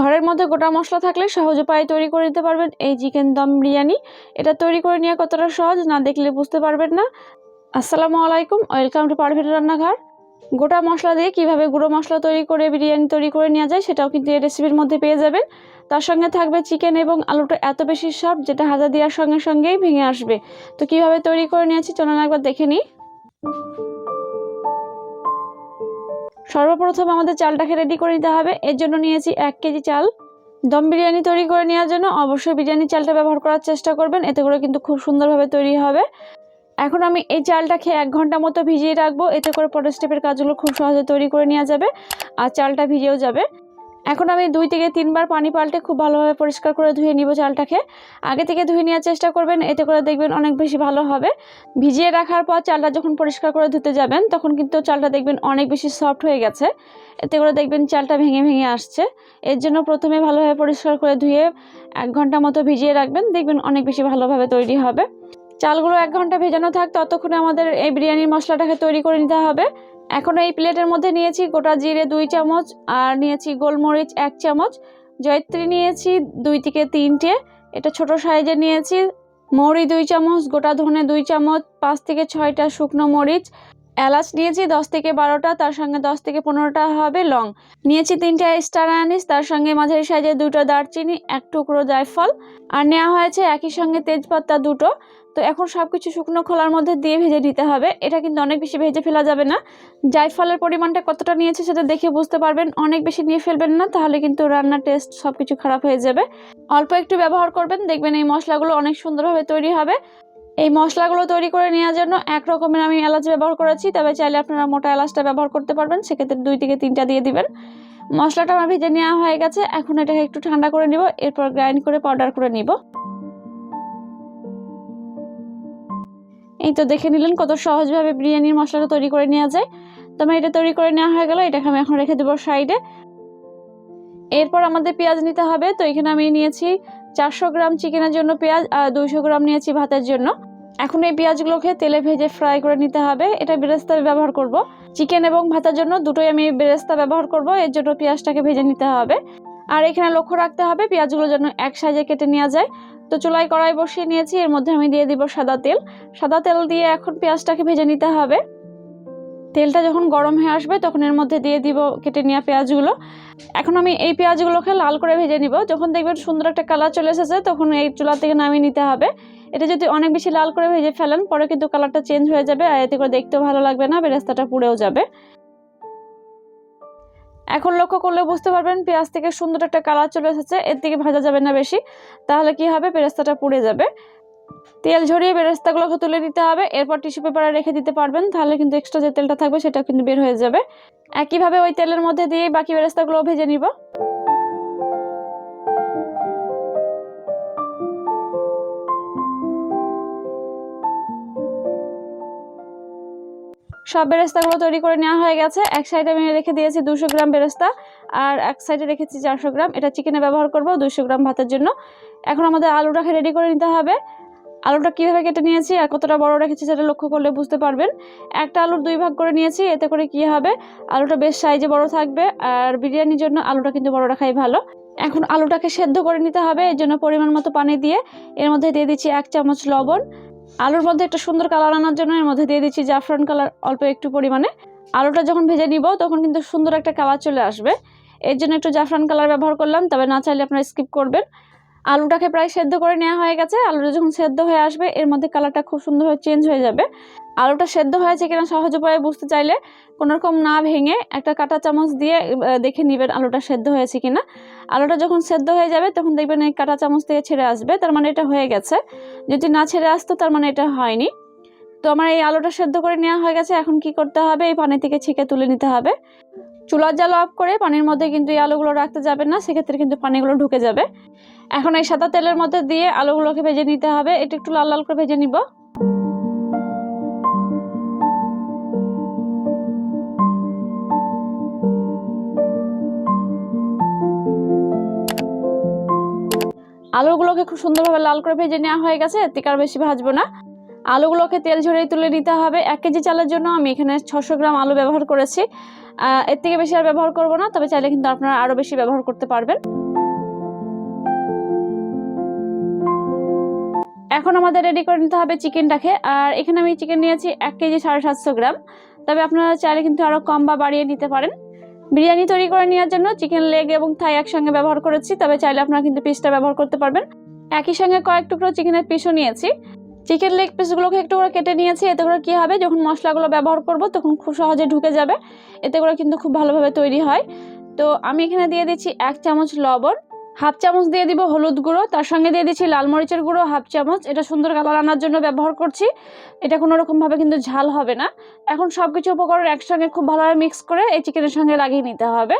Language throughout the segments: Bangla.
ঘরের মধ্যে গোটা মশলা থাকলে সহজ উপায়ে তৈরি করে নিতে পারবেন। এই চিকেন দম বিরিয়ানি, এটা তৈরি করে নেওয়া কতটা সহজ না দেখলে বুঝতে পারবেন না। আসসালামু আলাইকুম, ওয়েলকাম টু পারভেট রান্নাঘর। গোটা মশলা দিয়ে কীভাবে গুঁড়ো মশলা তৈরি করে বিরিয়ানি তৈরি করে নেওয়া যায় সেটাও কিন্তু এই রেসিপির মধ্যে পেয়ে যাবেন। তার সঙ্গে থাকবে চিকেন এবং আলুটা এত বেশি সফট যেটা হাজা দেওয়ার সঙ্গে সঙ্গেই ভেঙে আসবে। তো কীভাবে তৈরি করে নিয়েছি চলুন একবার দেখে নিই। সর্বপ্রথম আমাদের চালটাকে রেডি করে নিতে হবে। এর জন্য নিয়েছি এক কেজি চাল। দম বিরিয়ানি তৈরি করে নেওয়ার জন্য অবশ্যই বিরিয়ানি চালটা ব্যবহার করার চেষ্টা করবেন। এতে করে কিন্তু খুব সুন্দরভাবে তৈরি হবে। এখন আমি এই চালটা খেয়ে এক ঘণ্টা মতো ভিজিয়ে রাখব। এতে করে পরের স্টেপের কাজগুলো খুব সহজে তৈরি করে নেওয়া যাবে। আর চালটা ভিজেও যাবে। এখন আমি দুই থেকে তিনবার পানি পাল্টে খুব ভালোভাবে পরিষ্কার করে ধুয়ে নিব চালটাকে। আগে থেকে ধুয়ে নেওয়ার চেষ্টা করবেন, এতে করে দেখবেন অনেক বেশি ভালো হবে। ভিজিয়ে রাখার পর চালটা যখন পরিষ্কার করে ধুতে যাবেন, তখন কিন্তু চালটা দেখবেন অনেক বেশি সফট হয়ে গেছে। এতে করে দেখবেন চালটা ভেঙে ভেঙে আসছে। এর জন্য প্রথমে ভালোভাবে পরিষ্কার করে ধুয়ে এক ঘণ্টা মতো ভিজিয়ে রাখবেন, দেখবেন অনেক বেশি ভালোভাবে তৈরি হবে। চালগুলো এক ঘণ্টা ভেজানো থাক, ততক্ষণে আমাদের এই বিরিয়ানির মশলাটাকে তৈরি করে নিতে হবে। এখন এই প্লেটের মধ্যে নিয়েছি গোটা জিরে দুই চামচ আর নিয়েছি গোলমরিচ এক চামচ। জয়ত্রী নিয়েছি দুই থেকে তিনটে। এটা ছোট সাইজে নিয়েছি। মৌরি দুই চামচ, গোটা ধনে দুই চামচ, পাঁচ থেকে ছয়টা শুকনো মরিচ। এলাচ নিয়েছি দশ থেকে বারোটা, তার সঙ্গে দশ থেকে পনেরোটা হবে লং। নিয়েছি তিনটা স্টার আনিস তার সঙ্গে মাঝারি সাইজের দুটো দারচিনি, এক টুকরো জায়ফল। আর নেওয়া হয়েছে একই সঙ্গে তেজপাতা দুটো। তো এখন সব কিছু শুকনো খোলার মধ্যে দিয়ে ভেজে নিতে হবে। এটা কিন্তু অনেক বেশি ভেজে ফেলা যাবে না। জায়ফলের পরিমাণটা কতটা নিয়েছে সেটা দেখে বুঝতে পারবেন। অনেক বেশি নিয়ে ফেলবেন না, তাহলে কিন্তু রান্নার টেস্ট সব কিছু খারাপ হয়ে যাবে। অল্প একটু ব্যবহার করবেন, দেখবেন এই মশলাগুলো অনেক সুন্দরভাবে তৈরি হবে। এই মশলাগুলো তৈরি করে নেওয়ার জন্য এক রকমের আমি এলাচ ব্যবহার করেছি, তবে চাইলে আপনারা মোটা এলাচটা ব্যবহার করতে পারবেন। সেক্ষেত্রে দুই থেকে তিনটা দিয়ে দিবেন। মশলাটা আমার ভেজে নেওয়া হয়ে গেছে। এখন এটাকে একটু ঠান্ডা করে নিব, এরপর গ্রাইন্ড করে পাউডার করে নিব। এই তো দেখে নিলেন কত সহজভাবে বিরিয়ানির মশলাটা তৈরি করে নেওয়া যায়। তো আমার এটা তৈরি করে নেওয়া হয়ে গেল, এটাকে আমি এখন রেখে দেবো সাইডে। এরপর আমাদের পেঁয়াজ নিতে হবে, তো এখানে আমি নিয়েছি চারশো গ্রাম চিকেনের জন্য পেঁয়াজ আর দুইশো গ্রাম নিয়েছি ভাতের জন্য। এখন এই পেঁয়াজগুলোকে তেলে ভেজে ফ্রাই করে নিতে হবে, এটা বেরেস্তা ব্যবহার করব। চিকেন এবং ভাতের জন্য দুটোই আমি বেরেস্তা ব্যবহার করব, এর জন্য পেঁয়াজটাকে ভেজে নিতে হবে। আর এখানে লক্ষ্য রাখতে হবে, পেঁয়াজগুলো যেন এক সাইজে কেটে নেওয়া যায়। তো চুলায় কড়াই বসিয়ে নিয়েছি, এর মধ্যে আমি দিয়ে দিব সাদা তেল। সাদা তেল দিয়ে এখন পেঁয়াজটাকে ভেজে নিতে হবে। তেলটা যখন গরম হয়ে আসবে, তখন এর মধ্যে দিয়ে দিব কেটে নেওয়া পেঁয়াজগুলো। এখন আমি এই পেঁয়াজগুলোকে লাল করে ভেজে নিব। যখন দেখবেন সুন্দর একটা কালার চলে এসেছে, তখন এই চুলা থেকে নামিয়ে নিতে হবে। এটা যদি অনেক বেশি লাল করে ভেজে ফেলেন, পরে কিন্তু কালারটা চেঞ্জ হয়ে যাবে, আর এতে করে দেখতেও ভালো লাগবে না, বেরেস্তাটা পুড়েও যাবে। এখন লক্ষ্য করলে বুঝতে পারবেন পেঁয়াজ থেকে সুন্দর একটা কালার চলে এসেছে। এর থেকে ভাজা যাবে না বেশি। তাহলে কি হবে? বেরেস্তাটা পুড়ে যাবে। তেল ঝরিয়ে বেরেস্তাগুলোকে তুলে নিতে হবে। এরপর টিস্যু পেপারে রেখে দিতে পারবেন। তাহলে কিন্তু এক্সট্রা যে তেলটা থাকবে সেটা কিন্তু বের হয়ে যাবে। একইভাবে ওই তেলের মধ্যে দিয়ে বাকি বেরেস্তাগুলো ভেজে নিব। সব বেরেস্তাগুলো তৈরি করে নেওয়া হয়ে গেছে। এক সাইডে আমি রেখে দিয়েছি দুশো গ্রাম বেরেস্তা আর এক সাইডে রেখেছি চারশো গ্রাম। এটা চিকেনে ব্যবহার করব দুশো গ্রাম ভাতের জন্য। এখন আমাদের আলুটাকে রেডি করে নিতে হবে। আলুটা কীভাবে কেটে নিয়েছি আর কতটা বড় রেখেছি সেটা লক্ষ্য করলে বুঝতে পারবেন। একটা আলুর দুই ভাগ করে নিয়েছি, এতে করে কি হবে? আলুটা বেশ সাইজে বড় থাকবে আর বিরিয়ানির জন্য আলুটা কিন্তু বড় রাখাই ভালো। এখন আলুটাকে সেদ্ধ করে নিতে হবে, এর জন্য পরিমাণ মতো পানি দিয়ে। এর মধ্যে দিয়ে দিচ্ছি এক চামচ লবণ। আলুর মধ্যে একটা সুন্দর কালার আনার জন্য এর মধ্যে দিয়ে দিচ্ছি জাফরান কালার অল্প একটু পরিমাণে। আলুটা যখন ভেজে নিব, তখন কিন্তু সুন্দর একটা কালার চলে আসবে। এর জন্য একটু জাফরান কালার ব্যবহার করলাম, তবে না চাইলে আপনারা স্কিপ করবেন। আলুটাকে প্রায় সেদ্ধ করে নেওয়া হয়ে গেছে। আলুটা যখন সেদ্ধ হয়ে আসবে, এর মধ্যে কালারটা খুব সুন্দরভাবে চেঞ্জ হয়ে যাবে। আলুটা সেদ্ধ হয়েছে কিনা সহজ উপায়ে বুঝতে চাইলে কোনোরকম না ভেঙে একটা কাঁটা চামচ দিয়ে দেখে নেবেন আলুটা সেদ্ধ হয়েছে কিনা। আলুটা যখন সেদ্ধ হয়ে যাবে, তখন দেখবেন এই কাঁটা চামচ থেকে ছেড়ে আসবে। তার মানে এটা হয়ে গেছে। যদি না ছেড়ে আসতো, তার মানে এটা হয়নি। তো আমার এই আলুটা সেদ্ধ করে নেওয়া হয়ে গেছে। এখন কি করতে হবে? এই পানি থেকে ছেঁকে তুলে নিতে হবে। চুলার জাল অফ করে পানির মধ্যে কিন্তু এই আলুগুলো রাখতে যাবেন না। সেক্ষেত্রে কিন্তু পানিগুলো ঢুকে যাবে। এখন এই সাদা তেলের মধ্যে দিয়ে আলুগুলোকে ভেজে নিতে হবে। এটা একটু লাল লাল করে ভেজে নিব। আলুগুলোকে খুব সুন্দরভাবে লাল করে ভেজে নেওয়া হয়ে গেছে এর থেকে আর বেশি ভাজবো না। আলুগুলোকে তেল ঝরিয়ে তুলে নিতে হবে। এক কেজি চালের জন্য আমি এখানে ছশো গ্রাম আলু ব্যবহার করেছি। এর থেকে বেশি আর ব্যবহার করব না, তবে চাইলে কিন্তু আপনারা আরও বেশি ব্যবহার করতে পারবেন। এখন আমাদের রেডি করে নিতে হবে চিকেনটাকে আর এখানে আমি চিকেন নিয়েছি এক কেজি সাড়ে সাতশো গ্রাম। তবে আপনারা চাইলে কিন্তু আরও কম বা বাড়িয়ে নিতে পারেন। বিরিয়ানি তৈরি করে নেওয়ার জন্য চিকেন লেগ এবং থাই একসঙ্গে ব্যবহার করেছি, তবে চাইলে আপনারা কিন্তু পিসটা ব্যবহার করতে পারবেন। একই সঙ্গে কয়েক টুকরো চিকেনের পিসও নিয়েছি। চিকেন লেগ পিসগুলোকে একটু করে কেটে নিয়েছি, এতে করে কী হবে, যখন মশলাগুলো ব্যবহার করব তখন খুব সহজে ঢুকে যাবে। এতে করে কিন্তু খুব ভালোভাবে তৈরি হয়। তো আমি এখানে দিয়ে দিচ্ছি এক চামচ লবণ। হাফ চামচ দিয়ে দিব হলুদ গুঁড়ো, তার সঙ্গে দিয়ে দিচ্ছি লাল মরিচের গুঁড়ো হাফ চামচ। এটা সুন্দর কালার আনার জন্য ব্যবহার করছি। এটা কোনো রকমভাবে কিন্তু ঝাল হবে না। এখন সব কিছু উপকরণ একসঙ্গে খুব ভালোভাবে মিক্স করে এই চিকেনের সঙ্গে লাগিয়ে নিতে হবে।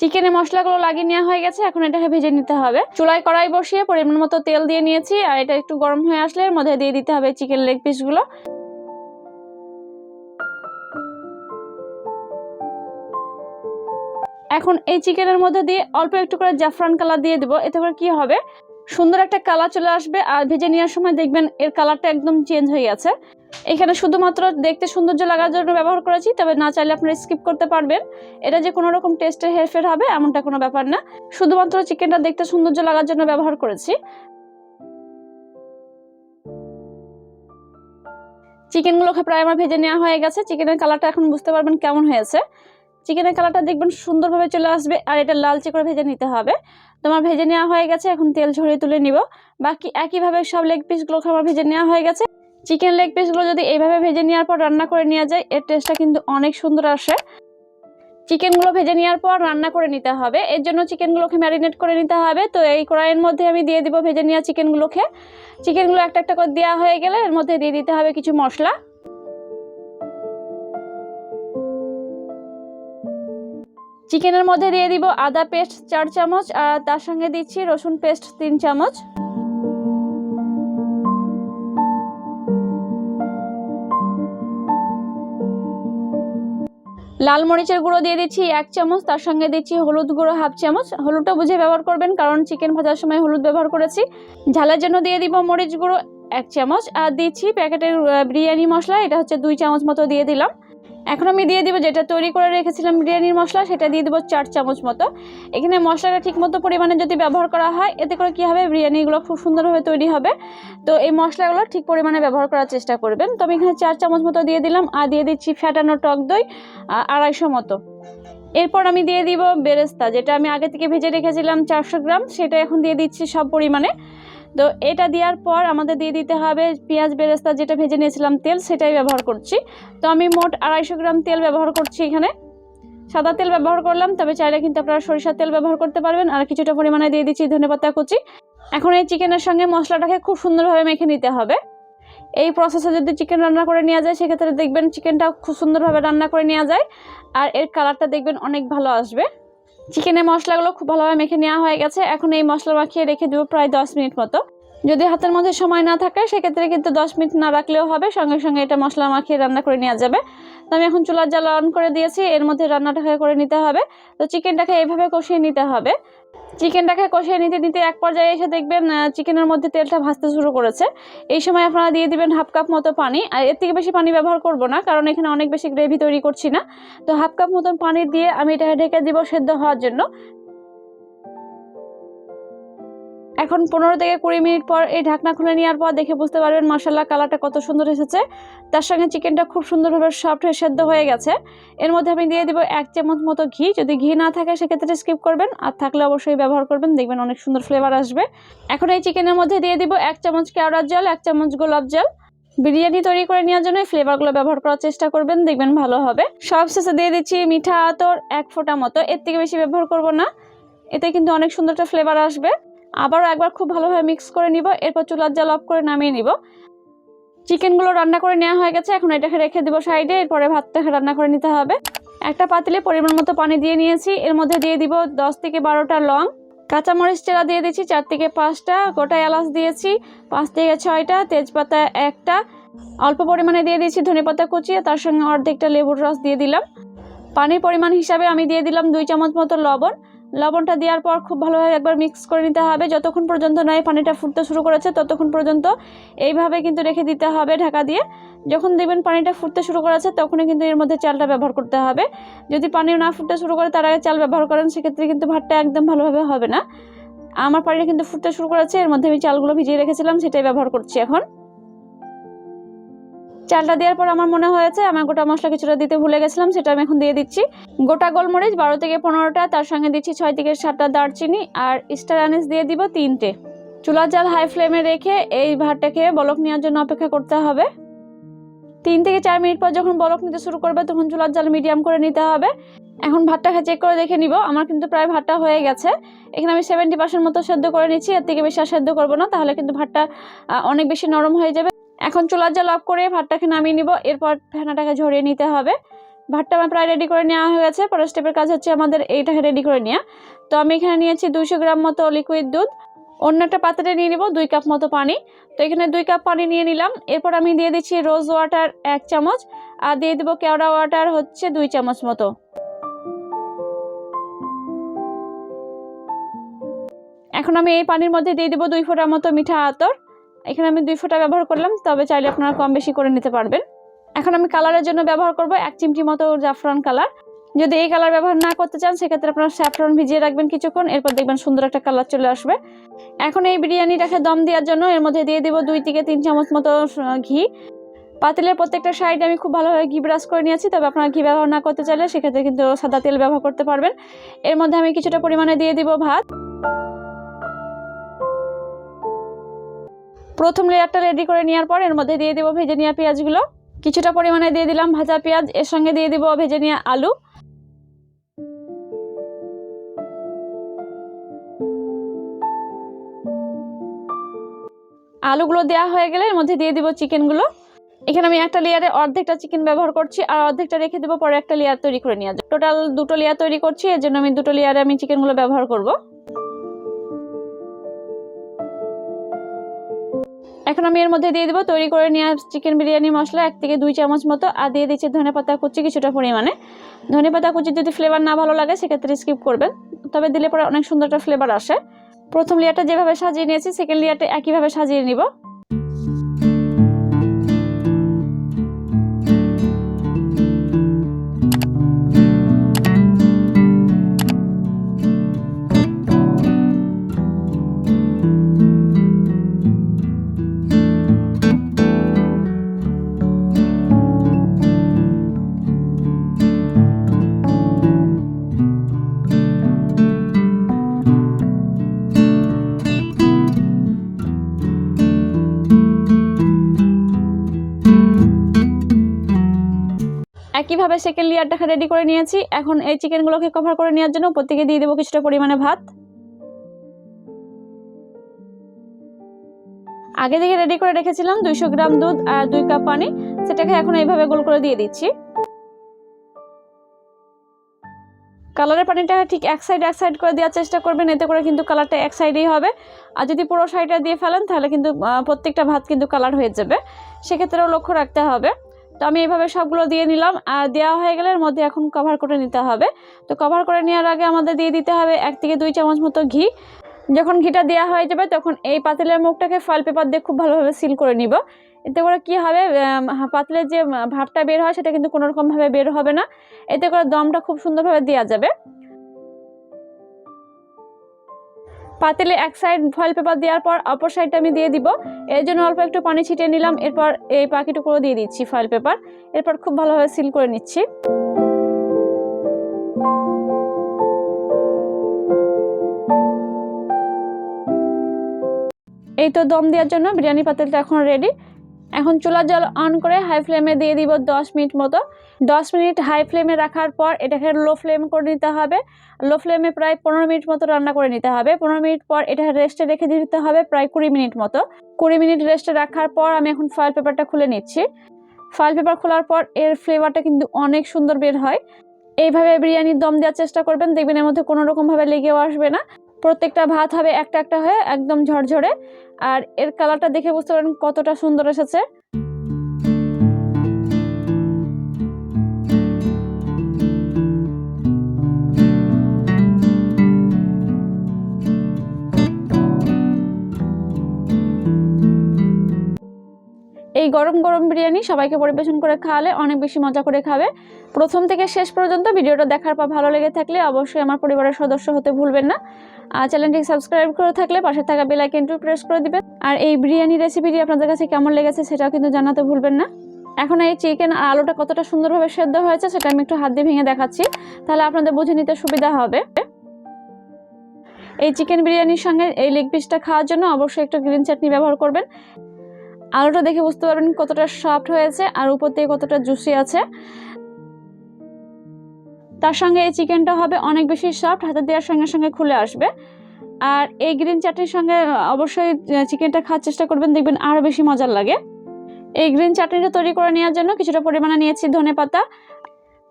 চিকেনের মশলাগুলো লাগিয়ে নেওয়া হয়ে গেছে, এখন এটাকে ভেজে নিতে হবে। চুলায় কড়াই বসিয়ে পরিমাণ মতো তেল দিয়ে নিয়েছি, আর এটা একটু গরম হয়ে আসলে এর মধ্যে দিয়ে দিতে হবে চিকেন লেগ পিসগুলো এখন এই চিকেনের মধ্যে দিয়ে অল্প একটু করে জাফরান কালার দিয়ে দেবো। এতে করে কি হবে? সুন্দর একটা কালার চলে আসবে আর ভেজে নেওয়ার সময় দেখবেন এর কালারটা একদম চেঞ্জ হয়ে গেছে। এখানে শুধুমাত্র দেখতে সৌন্দর্য লাগার জন্য ব্যবহার করেছি, তবে না চাইলে আপনারা স্কিপ করতে পারবেন। এটা যে কোনো রকম টেস্টের হেরফের হবে এমনটা কোনো ব্যাপার না। শুধুমাত্র চিকেনটা দেখতে সৌন্দর্য লাগার জন্য ব্যবহার করেছি। চিকেনগুলোকে প্রায় আমার ভেজে নেওয়া হয়ে গেছে। চিকেনের কালারটা এখন বুঝতে পারবেন কেমন হয়েছে। চিকেনের কালারটা দেখবেন সুন্দরভাবে চলে আসবে আর এটা লালচে করে ভেজে নিতে হবে। তোমার ভেজে নেওয়া হয়ে গেছে, এখন তেল ঝরিয়ে তুলে নিব। বাকি একইভাবে সব লেগ পিসগুলোকে আমার ভেজে নেওয়া হয়ে গেছে। চিকেন লেগ পিসগুলো যদি এইভাবে ভেজে নেওয়ার পর রান্না করে নেওয়া যায়, এর টেস্টটা কিন্তু অনেক সুন্দর আসে। চিকেনগুলো ভেজে নেওয়ার পর রান্না করে নিতে হবে। এর জন্য চিকেনগুলোকে ম্যারিনেট করে নিতে হবে। তো এই কড়াইয়ের মধ্যে আমি দিয়ে দিব ভেজে নেওয়া চিকেনগুলোকে চিকেনগুলো একটা একটা করে দেওয়া হয়ে গেলে এর মধ্যে দিয়ে দিতে হবে কিছু মশলা। চিকেনের মধ্যে দিয়ে দিব আদা পেস্ট চার চামচ, আর তার সঙ্গে দিচ্ছি রসুন পেস্ট তিন চামচ। লাল মরিচের গুঁড়ো দিয়ে দিচ্ছি এক চামচ, তার সঙ্গে দিচ্ছি হলুদ গুঁড়ো হাফ চামচ। হলুদটা বুঝে ব্যবহার করবেন, কারণ চিকেন ভাজার সময় হলুদ ব্যবহার করেছি। ঝালের জন্য দিয়ে দিব মরিচ গুঁড়ো এক চামচ, আর দিচ্ছি প্যাকেটের বিরিয়ানি মশলা, এটা হচ্ছে দুই চামচ মতো দিয়ে দিলাম। এখন আমি দিয়ে দিব যেটা তৈরি করে রেখেছিলাম বিরিয়ানির মশলা, সেটা দিয়ে দিব চার চামচ মতো। এখানে মশলাটা ঠিক মতো পরিমাণে যদি ব্যবহার করা হয়, এতে করে কী হবে? বিরিয়ানিগুলো খুব সুন্দরভাবে তৈরি হবে। তো এই মশলাগুলো ঠিক পরিমাণে ব্যবহার করার চেষ্টা করবেন। তো আমি এখানে চার চামচ মতো দিয়ে দিলাম আর দিয়ে দিচ্ছি ফ্যাটানো টক দই আড়াইশো মতো। এরপর আমি দিয়ে দিব বেরেস্তা, যেটা আমি আগে থেকে ভেজে রেখেছিলাম চারশো গ্রাম, সেটা এখন দিয়ে দিচ্ছি সব পরিমাণে। তো এটা দেওয়ার পর আমাদের দিয়ে দিতে হবে পেঁয়াজ বেরেস্তা, যেটা ভেজে নিয়েছিলাম তেল, সেটাই ব্যবহার করছি। তো আমি মোট আড়াইশো গ্রাম তেল ব্যবহার করছি এখানে। সাদা তেল ব্যবহার করলাম, তবে চাইলে কিন্তু আপনারা সরিষার তেল ব্যবহার করতে পারবেন। আর কিছুটা পরিমাণে দিয়ে দিচ্ছি ধনেপাতা কুচি। এখন এই চিকেনের সঙ্গে মশলাটাকে খুব সুন্দরভাবে মেখে নিতে হবে। এই প্রসেসে যদি চিকেন রান্না করে নেওয়া যায়, সেক্ষেত্রে দেখবেন চিকেনটা খুব সুন্দরভাবে রান্না করে নেওয়া যায়। আর এর কালারটা দেখবেন অনেক ভালো আসবে। চিকেনের মশলাগুলো খুব ভালোভাবে মেখে নেওয়া হয়ে গেছে। এখন এই মশলা মাখিয়ে রেখে দেবো প্রায় দশ মিনিট মতো। যদি হাতের মধ্যে সময় না থাকে, সেক্ষেত্রে কিন্তু দশ মিনিট না রাখলেও হবে। সঙ্গে সঙ্গে এটা মশলা মাখিয়ে রান্না করে নেওয়া যাবে। তো আমি এখন চুলার জাল অন করে দিয়েছি। এর মধ্যে রান্নাটাকে করে নিতে হবে। তো চিকেনটাকে এইভাবে কষিয়ে নিতে হবে। চিকেনটাকে কষিয়ে নিতে নিতে এক পর্যায়ে এসে দেখবেন চিকেনের মধ্যে তেলটা ভাজতে শুরু করেছে। এই সময় আপনারা দিয়ে দিবেন হাফ কাপ মতো পানি। আর এর থেকে বেশি পানি ব্যবহার করব না, কারণ এখানে অনেক বেশি গ্রেভি তৈরি করছি না। তো হাফ কাপ মতন পানি দিয়ে আমি এটা ঢেকে দিব সেদ্ধ হওয়ার জন্য। এখন পনেরো থেকে কুড়ি মিনিট পর এই ঢাকনা খুলে নেওয়ার পর দেখে বুঝতে পারবেন মশলা কালারটা কত সুন্দর এসেছে। তার সঙ্গে চিকেনটা খুব সুন্দরভাবে সফট হয়ে সেদ্ধ হয়ে গেছে। এর মধ্যে আমি দিয়ে দিব এক চামচ মতো ঘি। যদি ঘি না থাকে সেক্ষেত্রে স্কিপ করবেন, আর থাকলে অবশ্যই ব্যবহার করবেন, দেখবেন অনেক সুন্দর ফ্লেভার আসবে। এখন এই চিকেনের মধ্যে দিয়ে দিব এক চামচ কেওড়ার জল, এক চামচ গোলাপ জল। বিরিয়ানি তৈরি করে নেওয়ার জন্য ফ্লেভারগুলো ব্যবহার করার চেষ্টা করবেন, দেখবেন ভালো হবে। সব শেষে দিয়ে দিচ্ছি মিঠা আতর এক ফোঁটা মতো। এর থেকে বেশি ব্যবহার করব না। এতে কিন্তু অনেক সুন্দর একটা ফ্লেভার আসবে। আবারও একবার খুব ভালোভাবে মিক্স করে নিব, এরপর চুলার জল অফ করে নামিয়ে নিব। চিকেনগুলো রান্না করে নেওয়া হয়ে গেছে, এখন এটাকে রেখে দিব সাইডে, এরপরে ভাতটাকে রান্না করে নিতে হবে। একটা পাতিলে পরিমাণ মতো পানি দিয়ে নিয়েছি, এর মধ্যে দিয়ে দিব দশ থেকে বারোটা লং। কাঁচামরিচ চেরা দিয়ে দিচ্ছি চার থেকে পাঁচটা, গোটা এলাচ দিয়েছি, পাঁচ থেকে ছয়টা, তেজপাতা একটা। অল্প পরিমাণে দিয়ে দিয়েছি ধনেপাতা কুচিয়ে তার সঙ্গে অর্ধেকটা লেবুর রস দিয়ে দিলাম। পানির পরিমাণ হিসাবে আমি দিয়ে দিলাম দুই চামচ মতো লবণ। লবণটা দেওয়ার পর খুব ভালোভাবে একবার মিক্স করে নিতে হবে। যতক্ষণ পর্যন্ত নয়, পানিটা ফুটতে শুরু করেছে, ততক্ষণ পর্যন্ত এইভাবে কিন্তু রেখে দিতে হবে ঢাকা দিয়ে। যখন দেখবেন পানিটা ফুটতে শুরু করেছে, তখনই কিন্তু এর মধ্যে চালটা ব্যবহার করতে হবে। যদি পানি না ফুটতে শুরু করে, তার আগে চাল ব্যবহার করেন, সেক্ষেত্রে কিন্তু ভাতটা একদম ভালোভাবে হবে না। আমার পানিটা কিন্তু ফুটতে শুরু করেছে, এর মধ্যে আমি চালগুলো ভিজিয়ে রেখেছিলাম, সেটাই ব্যবহার করছি এখন। চালটা দেওয়ার পর আমার মনে হয়েছে, আমার গোটা মশলা কিছুটা দিতে ভুলে গেছিলাম, সেটা আমি এখন দিয়ে দিচ্ছি। গোটা গোলমরিচ বারো থেকে পনেরোটা, তার সঙ্গে দিচ্ছি ছয় থেকে সাতটা দারচিনি আর স্টার আনিস দিয়ে দিব তিনটে। চুলার জাল হাই ফ্লেমে রেখে এই ভাতটাকে বলক নেওয়ার জন্য অপেক্ষা করতে হবে। তিন থেকে চার মিনিট পর যখন বলক নিতে শুরু করবে, তখন চুলার জাল মিডিয়াম করে নিতে হবে। এখন ভাতটাকে চেক করে দেখে নিব, আমার কিন্তু প্রায় ভাতটা হয়ে গেছে। এখানে আমি সেভেন্টি পার্সেন্ট মতো সেদ্ধ করে নিচ্ছি, এর থেকে বেশি আর সেদ্ধ করব না, তাহলে কিন্তু ভাতটা অনেক বেশি নরম হয়ে যাবে। এখন চুলার জাল অফ করে ভাতটাকে নামিয়ে নিব। এরপর ফেনাটাকে ঝরিয়ে নিতে হবে। ভাতটা আমার প্রায় রেডি করে নেওয়া হয়ে গেছে। পরের স্টেপের কাজ হচ্ছে আমাদের এইটাকে রেডি করে নেওয়া তো আমি এখানে নিয়েছি দুইশো গ্রাম মতো লিকুইড দুধ। অন্য একটা পাত্রে নিয়ে নিব দুই কাপ মতো পানি। তো এখানে দুই কাপ পানি নিয়ে নিলাম। এরপর আমি দিয়ে দিচ্ছি রোজ ওয়াটার এক চামচ। আর দিয়ে দেবো কেওড়া ওয়াটার হচ্ছে দুই চামচ মতো। এখন আমি এই পানির মধ্যে দিয়ে দেবো দুই ফোঁটা মতো মিঠা আতর। এখানে আমি দুই ফোঁটা ব্যবহার করলাম, তবে চাইলে আপনারা কম বেশি করে নিতে পারবেন। এখন আমি কালারের জন্য ব্যবহার করব এক চিমটি মতো জাফরান কালার। যদি এই কালার ব্যবহার না করতে চান, সেক্ষেত্রে আপনারা স্যাফরন ভিজিয়ে রাখবেন কিছুক্ষণ, এরপর দেখবেন সুন্দর একটা কালার চলে আসবে। এখন এই বিরিয়ানিটাকে দম দেওয়ার জন্য এর মধ্যে দিয়ে দেবো দুই থেকে তিন চামচ মতো ঘি। পাতিলের প্রত্যেকটা সাইডে আমি খুব ভালোভাবে ঘি ব্রাশ করে নিয়েছি, তবে আপনারা ঘি ব্যবহার না করতে চাইলে সেক্ষেত্রে কিন্তু সাদা তেল ব্যবহার করতে পারবেন। এর মধ্যে আমি কিছুটা পরিমাণে দিয়ে দিব ভাত। প্রথম লেয়ারটা রেডি করে নেওয়ার পর এর মধ্যে দিয়ে দেবো ভেজে নেওয়া পেঁয়াজগুলো। কিছুটা পরিমাণে দিয়ে দিলাম ভাজা পেঁয়াজ, এর সঙ্গে দিয়ে দিব ভেজে নেওয়া আলু। আলুগুলো দেওয়া হয়ে গেলে এর মধ্যে দিয়ে দিব চিকেনগুলো। এখানে আমি একটা লেয়ারে অর্ধেকটা চিকেন ব্যবহার করছি আর অর্ধেকটা রেখে দেবো পরে একটা লেয়ার তৈরি করে যায় টোটাল দুটো লেয়ার তৈরি করছি, এর জন্য আমি দুটো লেয়ারে আমি চিকেনগুলো ব্যবহার করব। এখন আমি এর মধ্যে দিয়ে দেবো, তৈরি করে নেওয়া চিকেন বিরিয়ানি মশলা, এক থেকে দুই চামচ মতো, আর দিয়ে দিচ্ছি ধনে পাতা কুচি কিছুটা পরিমাণে। ধনে পাতা কুচি যদি ফ্লেভার না ভালো লাগে, সেক্ষেত্রে স্কিপ করবেন, তবে দিলে পরে অনেক সুন্দর একটা ফ্লেভার আসে। প্রথম লেয়ারটা যেভাবে সাজিয়ে নিয়েছি সেকেন্ড লেয়ারটা একইভাবে সাজিয়ে নিব। একইভাবে সেকেন্ড লেয়ারটাকে রেডি করে নিয়েছি? এখন এই চিকেনগুলোকে কভার করে নেওয়ার জন্য প্রত্যেকে দিয়ে দেবো কিছুটা পরিমাণে ভাত। আগে থেকে রেডি করে রেখেছিলাম দুইশো গ্রাম দুধ আর দুই কাপ পানি। সেটাকে এখন এইভাবে গোল করে দিয়ে দিচ্ছি। কালারের পানিটা ঠিক এক সাইড এক সাইড করে দেওয়ার চেষ্টা করবেন, এতে করে কিন্তু কালারটা এক সাইডেই হবে। আর যদি পুরো সাইডটা দিয়ে ফেলেন, তাহলে কিন্তু প্রত্যেকটা ভাত কিন্তু কালার হয়ে যাবে। সেক্ষেত্রেও লক্ষ্য রাখতে হবে। তো আমি এইভাবে সবগুলো দিয়ে নিলাম। আর দেওয়া হয়ে গেলে এর মধ্যে এখন কভার করে নিতে হবে। তো কভার করে নেওয়ার আগে আমাদের দিয়ে দিতে হবে এক থেকে দুই চামচ মতো ঘি। যখন ঘিটা দেওয়া হয়ে যাবে তখন এই পাতিলের মুখটাকে ফয়েল পেপার দিয়ে খুব ভালোভাবে সিল করে নিব। এতে করে কি হবে পাতলের যে ভাবটা বের হয় সেটা কিন্তু কোনোরকমভাবে বের হবে না। এতে করে দমটা খুব সুন্দরভাবে দেওয়া যাবে। পাতিলে এক সাইড ফয়েল পেপার দেওয়ার পর অপর সাইডটা আমি দিয়ে দিব। এর জন্য অল্প একটু পানি ছিটিয়ে নিলাম, এরপর এই পাখিটুকুও দিয়ে দিচ্ছি ফয়েল পেপার এরপর খুব ভালোভাবে সিল করে নিচ্ছি। এই তো দম দেওয়ার জন্য বিরিয়ানি পাতিলটা এখন রেডি এখন চুলার জল অন করে হাই ফ্লেমে দিয়ে দিব দশ মিনিট মতো। দশ মিনিট হাই ফ্লেমে রাখার পর এটাকে লো ফ্লেম করে নিতে হবে। লো ফ্লেমে প্রায় পনেরো মিনিট মতো রান্না করে নিতে হবে। পনেরো মিনিট পর এটা রেস্টে রেখে দিতে হবে প্রায় কুড়ি মিনিট মতো। কুড়ি মিনিট রেস্টে রাখার পর আমি এখন ফয়েল পেপারটা খুলে নিচ্ছি। ফয়েল পেপার খোলার পর এর ফ্লেভারটা কিন্তু অনেক সুন্দর বের হয়। এইভাবে বিরিয়ানির দম দেওয়ার চেষ্টা করবেন, দেখবেন এর মধ্যে কোনো রকমভাবে লেগেও আসবে না। প্রত্যেকটা ভাত হবে একটা একটা হয়ে একদম ঝরঝরে। আর এর কালারটা দেখে বুঝতে পারেন কতটা সুন্দর এসেছে। গরম গরম বিরিয়ানি সবাইকে পরিবেশন করে খাওয়ালে অনেক বেশি মজা করে খাবে। প্রথম থেকে শেষ পর্যন্ত ভিডিওটা দেখার পর ভালো লেগে থাকলে অবশ্যই আমার পরিবারের সদস্য হতে ভুলবেন না। আর চ্যানেলটি সাবস্ক্রাইব করে থাকলে পাশে থাকা বেল প্রেস করে দিবেন। আর এই বিরিয়ানি রেসিপিটি আপনাদের কাছে কেমন লেগেছে সেটাও কিন্তু জানাতে ভুলবেন না। এখন এই চিকেন আর আলুটা কতটা সুন্দরভাবে সেদ্ধ হয়েছে সেটা আমি একটু হাত দিয়ে ভেঙে দেখাচ্ছি। তাহলে আপনাদের বুঝে নিতে সুবিধা হবে। এই চিকেন বিরিয়ানির সঙ্গে এই লেগ পিসটা খাওয়ার জন্য অবশ্যই একটু গ্রিন চাটনি ব্যবহার করবেন। আলুটা দেখে বুঝতে পারবেন কতটা সফট হয়েছে আর উপর থেকে কতটা জুসি আছে। তার সঙ্গে এই চিকেনটা হবে অনেক বেশি সফট, হাতে দেওয়ার সঙ্গে সঙ্গে খুলে আসবে। আর এই গ্রিন চাটনির সঙ্গে অবশ্যই চিকেনটা খাওয়ার চেষ্টা করবেন, দেখবেন আরও বেশি মজার লাগে। এই গ্রিন চাটনিটা তৈরি করে নেওয়ার জন্য কিছুটা পরিমাণে নিয়েছি ধনে পাতা,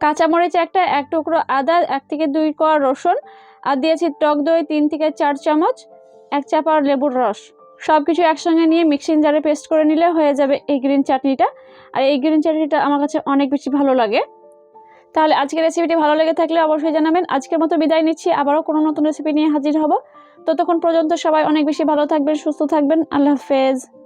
কাঁচামরিচ একটা, এক টুকরো আদা, এক থেকে দুই কোয়া রসুন, আর দিয়েছি টক দই তিন থেকে চার চামচ, এক চাপা লেবুর রস। সব কিছু একসঙ্গে নিয়ে মিক্সিং জারে পেস্ট করে নিলে হয়ে যাবে এই গ্রিন চাটনিটা আর এই গ্রিন চাটনিটা আমার কাছে অনেক বেশি ভালো লাগে। তাহলে আজকের রেসিপিটি ভালো লেগে থাকলে অবশ্যই জানাবেন। আজকের মতো বিদায় নিচ্ছি, আবারও কোনো নতুন রেসিপি নিয়ে হাজির হব। ততক্ষণ পর্যন্ত সবাই অনেক বেশি ভালো থাকবেন, সুস্থ থাকবেন। আল্লাহ হাফেজ।